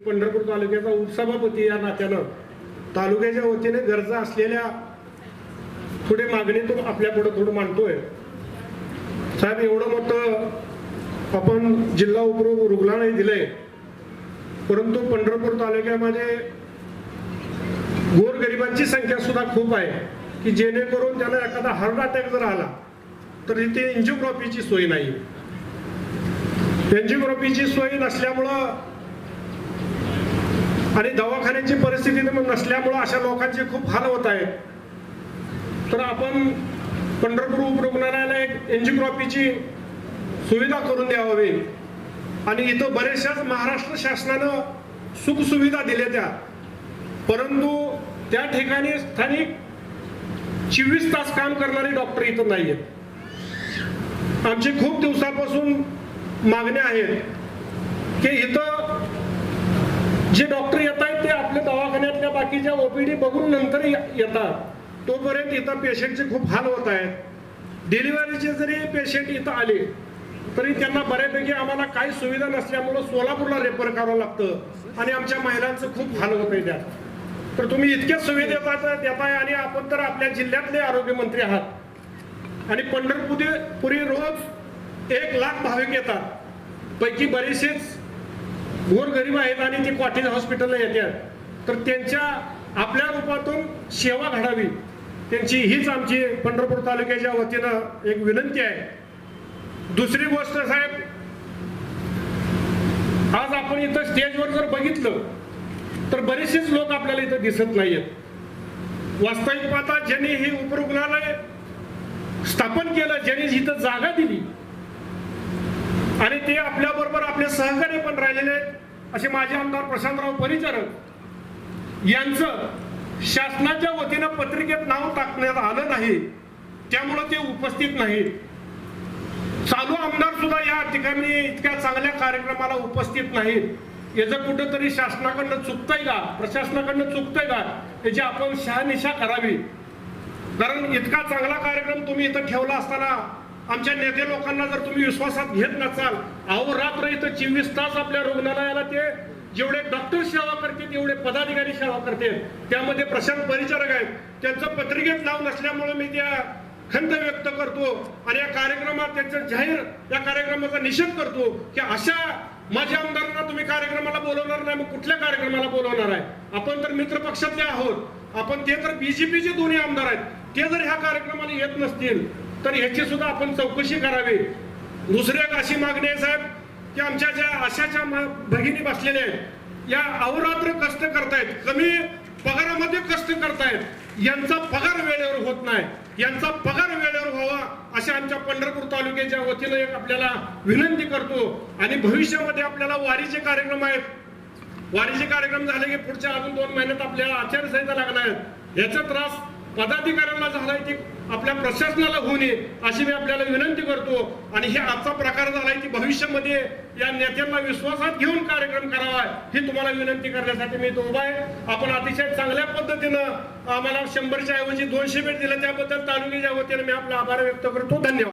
पंढरपूर तालुक्याचा उपसभापती या नात्यानं तालुक्याच्या वतीने गरजा असलेल्या थोडी मागणी तो आपल्यापुढे थोडं मांडतोय. साहेब एवढं मोठं आपण जिल्हा उपरू रुग्णालय दिलंय परंतु पंढरपूर तालुक्यामध्ये गोरगरिबांची संख्या सुद्धा खूप आहे की जेणेकरून त्याला एखादा हार्ट अटॅक जर आला तर इथे एन्जिओग्राफीची सोय नाही. एन्जिओग्राफीची सोय नसल्यामुळं आणि दवाखान्याची परिस्थिती नसल्यामुळं अशा लोकांचे खूप हाल होत आहेत. तर आपण पंढरपूर उपरुग्णालयाला एक एन्जिओग्राफीची सुविधा करून द्यावी. आणि इथं बऱ्याचशाच महाराष्ट्र शासनानं सुखसुविधा दिल्या त्या. परंतु त्या ठिकाणी स्थानिक चोवीस तास काम करणारे डॉक्टर इथं नाही आहेत आमची खूप दिवसापासून मागण्या आहेत. की इथं जे डॉक्टर येत आहेत ते आपल्या दवाखान्यातल्या बाकीच्या ओपीडी बघून नंतर येतात. तोपर्यंत इथं पेशंटचे खूप हाल होत आहेत. डिलिव्हरीचे जरी पेशंट इथं आले तरी त्यांना बऱ्यापैकी आम्हाला काही सुविधा नसल्यामुळं सोलापूरला रेफर करावं लागतं आणि आमच्या महिलांचं खूप हाल होत आहे त्यात. तर तुम्ही इतक्या सुविधा देता देताय आणि आपण तर आपल्या जिल्ह्यातले आरोग्यमंत्री आहात. आणि पंढरपुरी पुरी रोज एक लाख भाविक येतात. पैकी बरेचसेच गोरगरीब आहेत आणि ते कॉटेज हॉस्पिटलला येतात. तर त्यांच्या आपल्या रूपातून सेवा घडावी. त्यांची हीच आमची पंढरपूर तालुक्याच्या वतीनं एक विनंती आहे. दुसरी गोष्ट साहेब आज आपण इथं स्टेजवर जर बघितलं तर बरेचसेच लोक आपल्याला इथं दिसत नाहीयेत. वास्तविक पाहता ज्यांनी हे उपरुग्णालय स्थापन केलं ज्यांनी इथं जागा दिली आणि ते आपल्या आपले सहकारी पण राहिलेले आहेत. असे माझे आमदार प्रशांतराव परिचारक यांचं शासनाच्या वतीनं पत्रिकेत नाव टाकण्यात आलं नाही. त्यामुळं ते उपस्थित नाहीत. चालू आमदार सुद्धा या ठिकाणी इतक्या चांगल्या कार्यक्रमाला उपस्थित नाहीत. याचं कुठंतरी शासनाकडनं चुकतंय का? प्रशासनाकडनं चुकतंय का? याची आपण शहानिशा करावी. कारण इतका चांगला कार्यक्रम तुम्ही इथं ठेवला असताना आमच्या नेते लोकांना जर तुम्ही विश्वासात घेत नसाल अहो रात्र इथं चोवीस तास आपल्या रुग्णालयाला ते जेवढे डॉक्टर सेवा करतील तेवढे पदाधिकारी सेवा करतील. त्यामध्ये प्रशांत परिचारक आहेत. त्यांचं पत्रिकेत नाव नसल्यामुळे मी त्या खंत व्यक्त करतो आणि या कार्यक्रमात त्यांचं जाहीर या कार्यक्रमाचा निषेध करतो की अशा माझ्या आमदारांना तुम्ही कार्यक्रमाला बोलवणार नाही मग कुठल्या कार्यक्रमाला बोलवणार आहे? आपण तर मित्र पक्षातले आहोत. आपण ते तर बीजेपीचे दोन्ही आमदार आहेत. ते जर ह्या कार्यक्रमाला येत नसतील तर ह्याची सुद्धा आपण चौकशी करावी. दुसरी एक अशी मागणी आहे साहेब की आमच्या ज्या अशाच्या भगिनी बसलेल्या आहेत या अहोरात्र कष्ट करतायत कमी पगारामध्ये कष्ट करतायत. यांचा पगार वेळेवर होत नाही. यांचा पगार वेळेवर व्हावा अशा आमच्या पंढरपूर तालुक्याच्या वतीनं एक आपल्याला विनंती करतो. आणि भविष्यामध्ये आपल्याला वारीचे कार्यक्रम आहेत. वारीचे कार्यक्रम झाले की पुढच्या अजून दोन महिन्यात आपल्याला आचारसंहिता लागणार आहेत. याचा त्रास पदाधिकाऱ्यांना झालाय की आपल्या प्रशासनाला होऊ नये अशी मी आपल्याला विनंती करतो. आणि हे आजचा प्रकार झालाय की भविष्यामध्ये या नेत्यांना विश्वासात घेऊन कार्यक्रम करावा ही तुम्हाला विनंती करण्यासाठी मी इथं उभा आहे. आपण अतिशय चांगल्या पद्धतीनं आम्हाला शंभरच्या ऐवजी दोनशे भेट दिलं त्याबद्दल तालुक्याच्या वतीने मी आपला आभार व्यक्त करतो. धन्यवाद.